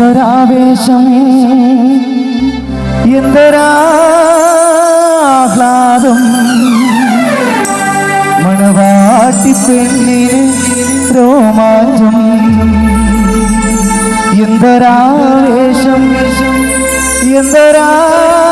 എന്തൊരാവേശം എന്തൊരാഹ്ലാദം. മണവാട്ടി പെണ്ണിന് രോമാഞ്ചം എന്തൊരാവേശം. എന്തൊരാഹ്ലാദം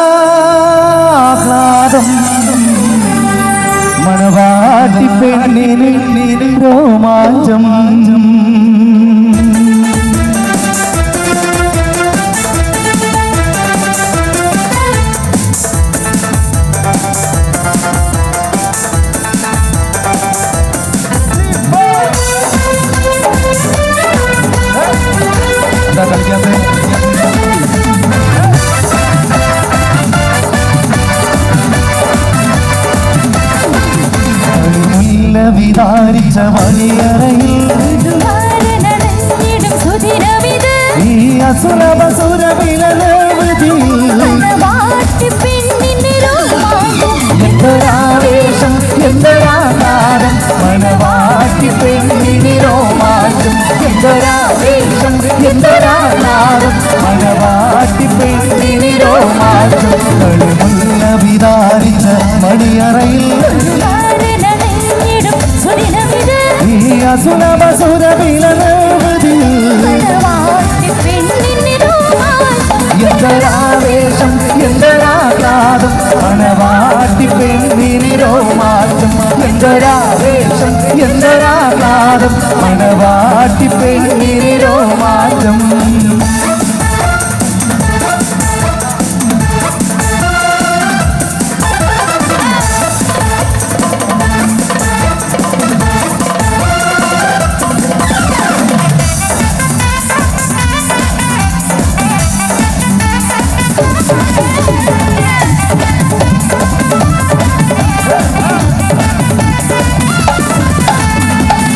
മുല്ല വിതാരിച്ച വലിയറയിൽ ഈ അസുരവ രോമാഞ്ചം എന്തൊരാവേശം എന്തൊരാകാരം മനവാട്ടി പെണ്ണിനി രോമാഞ്ചം. എന്തൊരാവേശം എന്തൊരാകാരം ഈ അസുരവ സുരവിലനവധിയിൽ മണവാട്ടി പെണ്ണിന് രോമാഞ്ചം എന്തൊരാവേശം എന്തൊരാഹ്ലാദം മനവാട്ടി പെണ്ണിനി രോമാറ്റം എന്തൊരാവേശം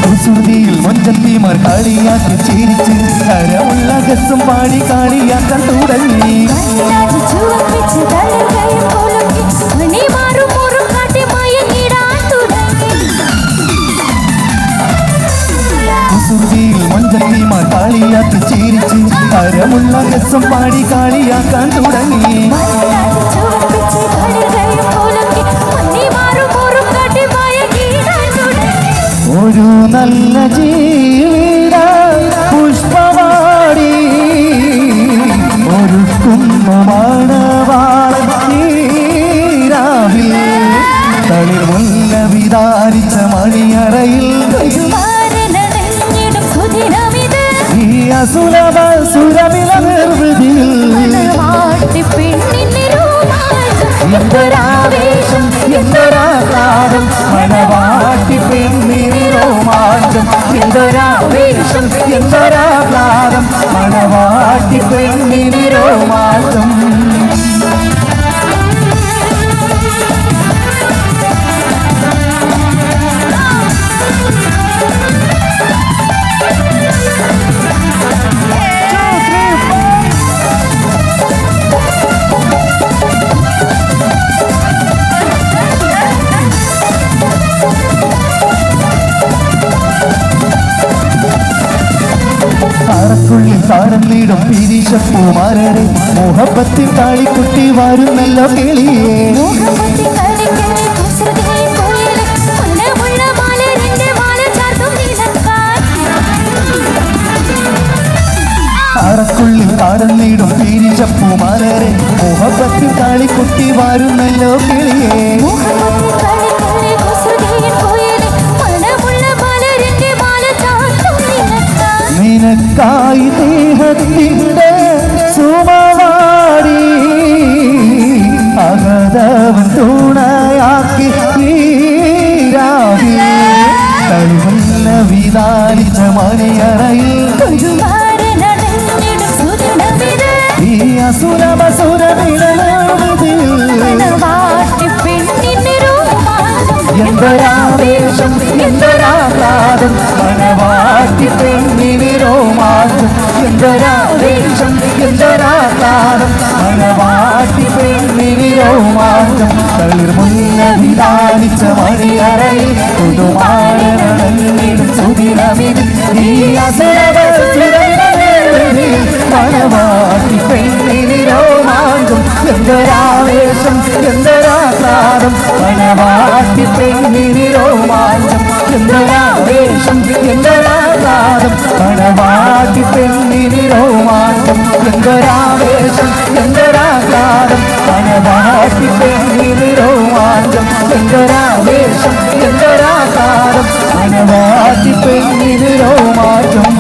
കുസൃതിയിൽ മൊഞ്ചത്തിമാർ കളിയാക്കി ചിരിച്ച് കരമുള്ള ഗസും പാടി കളിയാക്കാൻ തുടങ്ങി മൊഞ്ചത്തിമാർ കളിയാക്കി ചിരിച്ച് കരമുള്ള ഗസും പാടി കളിയാക്കാൻ തുടങ്ങി. ഒരു നല്ല ജീവിത പുഷ്പവാടി. ഒരു കുംഭമാണവാളീരാവിൽ തളിർമുല്ല വിതാരിച്ച മണിയറയിൽ. അസുലഭ സുരവില നിർവൃതിയിൽ എന്തൊരാവേശം എന്തൊരാഹ്ലാദം മണവാട്ടി പെണ്ണിനി രോമാഞ്ചം എന്തൊരാവേശം എന്തൊരാഹ്ലാദം മണവാട്ടി പെണ്ണിനി രോമാഞ്ചം കളിക്കലെ കുസൃതിയെ കുയിലെ മുല്ലമുള്ള മലരിന്റെ മാല ചാർത്തും നിനക്കായി താറക്കുള്ളിൽ താരം നീടും പിരിശപ്പൂമാരരെ മോഹപ്പത്തിൽ താളിക്കുട്ടി വരുന്നല്ലോ കിളിയേ. മുഖമത്തി ദേഹത്തിന്റെ സുമവാടി അകതവൻ തുണയാക്കി ഈരാവി കളിമല്ല വിതാരിച്ച മണിയറയിൽ. ഈ അസുരമ രോമാഞ്ചം എന്തൊരാവേശം എന്തൊരാഹ്ലാദം മണവാട്ടി പെണ്ണിന് രോമാഞ്ചം. എന്തൊരാവേശം എന്തൊരാഹ്ലാദം മണവാട്ടി പെണ്ണിന് രോമാഞ്ചം തളിർമുല്ല വിധാനിച്ച മണിയറയിൽ പുതുമാരണിടും സുദിനമിൽ ഈ അസുരവ രോമാഞ്ചം എന്തൊരാവേശം എന്തൊരാഹ്ലാദം മണവാട്ടി പെണ്ണിന് രോമാഞ്ചം